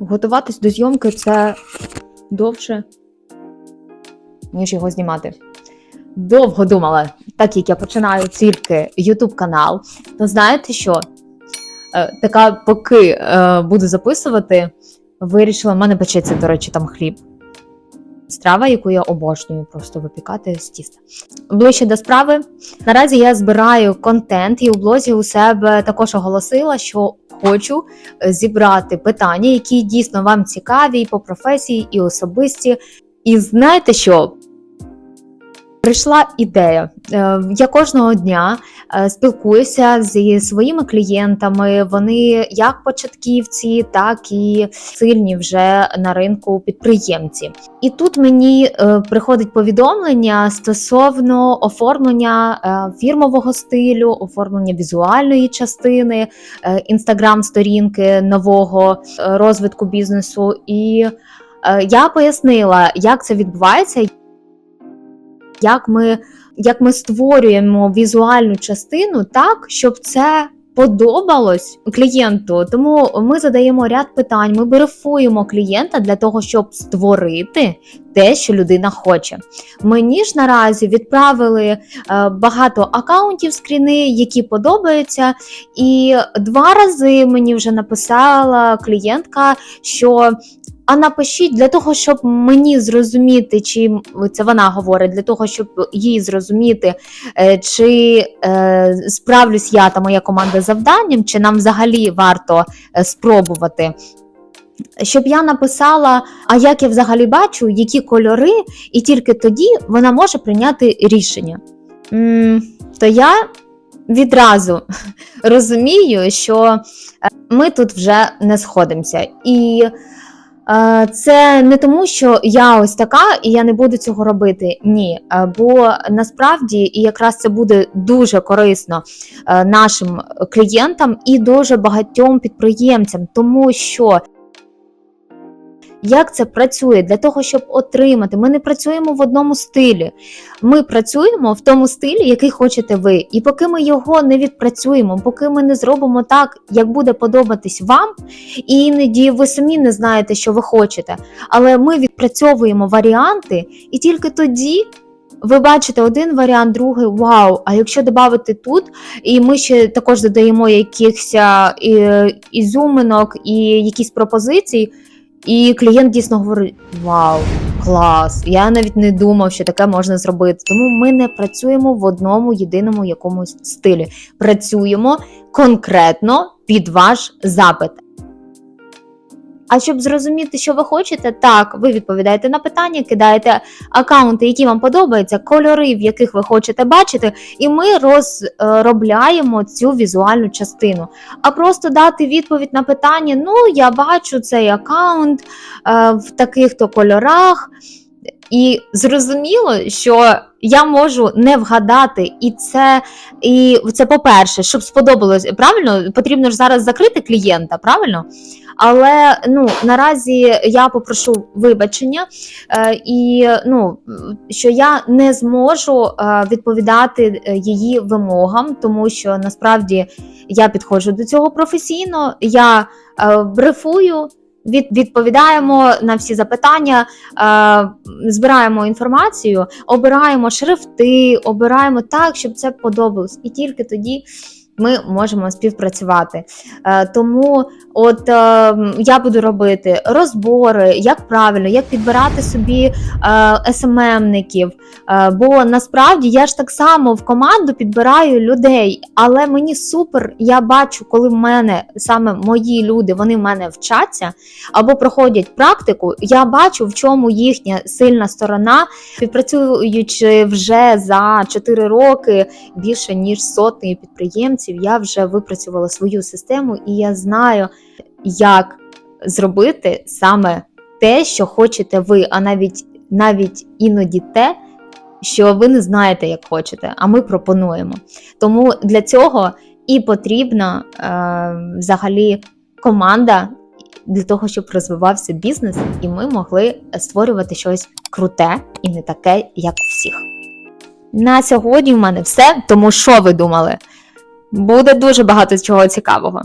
Готуватись до зйомки це довше, ніж його знімати. Довго думала, так як я починаю тільки YouTube канал, то знаєте що? Е, така, поки е, буду записувати, вирішила, в мене печеться, до речі, там хліб. Страва, яку я обожнюю просто випікати з тіста. Ближче до справи. Наразі я збираю контент і у блозі у себе також оголосила, що хочу е, зібрати питання, які дійсно вам цікаві і по професії, і особисті. І знаєте що? Прийшла ідея. Е, Я кожного дня е, спілкуюся зі своїми клієнтами. Вони як початківці, так і сильні вже на ринку підприємці. І тут мені е, приходить повідомлення стосовно оформлення фірмового стилю, оформлення візуальної частини, інстаграм-сторінки нового розвитку бізнесу. І я пояснила, як це відбувається як ми, як ми створюємо візуальну частину так, щоб це подобалось клієнту. Тому ми задаємо ряд питань, ми берефуємо клієнта для того, щоб створити те, що людина хоче. Мені ж наразі відправили е, багато акаунтів скріни, які подобаються. І два рази мені вже написала клієнтка, що а напишіть для того, щоб мені зрозуміти, чи це вона говорить, для того, щоб їй зрозуміти, е, чи е, справлюсь я та моя команда завданням, чи нам взагалі варто е, спробувати. Щоб я написала, а як я взагалі бачу, які кольори, і тільки тоді вона може прийняти рішення. М, То я відразу розумію, що ми тут вже не сходимося. І Це не тому, що я ось така і я не буду цього робити. Ні, Е, бо насправді і якраз це буде дуже корисно е, нашим клієнтам і дуже багатьом підприємцям, тому що. Як це працює для того, щоб отримати? Ми не працюємо в одному стилі. Ми працюємо в тому стилі, який хочете ви. І поки ми його не відпрацюємо, поки ми не зробимо так, як буде подобатись вам, і іноді ви самі не знаєте, що ви хочете. Але ми відпрацьовуємо варіанти, і тільки тоді. Ви бачите один варіант, другий вау. А якщо додати тут, і ми ще також додаємо якихось е, ізюминок і якісь пропозиції, і клієнт дійсно говорить: Вау, клас! Я навіть не думав, що таке можна зробити. Тому ми не працюємо в одному єдиному якомусь стилі. Працюємо конкретно під ваш запит. А щоб зрозуміти, що ви хочете, так, ви відповідаєте на питання, кидаєте аккаунти, які вам подобаються, кольори, в яких ви хочете бачити, і ми розробляємо цю візуальну частину. А просто дати відповідь на питання: ну, я бачу цей аккаунт е, в таких-то кольорах. І зрозуміло, що я можу не вгадати, і це, і це по-перше, щоб сподобалось правильно, потрібно ж зараз закрити клієнта, правильно? Але ну наразі я попрошу вибачення, е, і ну що я не зможу е, відповідати е, її вимогам, тому що насправді я підходжу до цього професійно, я брифую. Від, відповідаємо на всі запитання, збираємо інформацію, обираємо шрифти, обираємо так, щоб це подобалось, і тільки тоді ми можемо співпрацювати. Е, тому от е, я буду робити розбори, як правильно, як підбирати собі е, СММників. Бо насправді я ж так само в команду підбираю людей, але мені супер, я бачу, коли в мене саме мої люди вони в мене вчаться або проходять практику. Я бачу, в чому їхня сильна сторона, співпрацюючи вже за 4 роки більше ніж сотні підприємців я вже випрацювала свою систему, і я знаю, як зробити саме те, що хочете ви, а навіть навіть іноді те, що ви не знаєте, як хочете, а ми пропонуємо. Тому для цього і потрібна е, взагалі команда. Для того, щоб розвивався бізнес, і ми могли створювати щось круте і не таке, як у всіх. На сьогодні в мене все. Тому що ви думали? Буде дуже багато чого цікавого.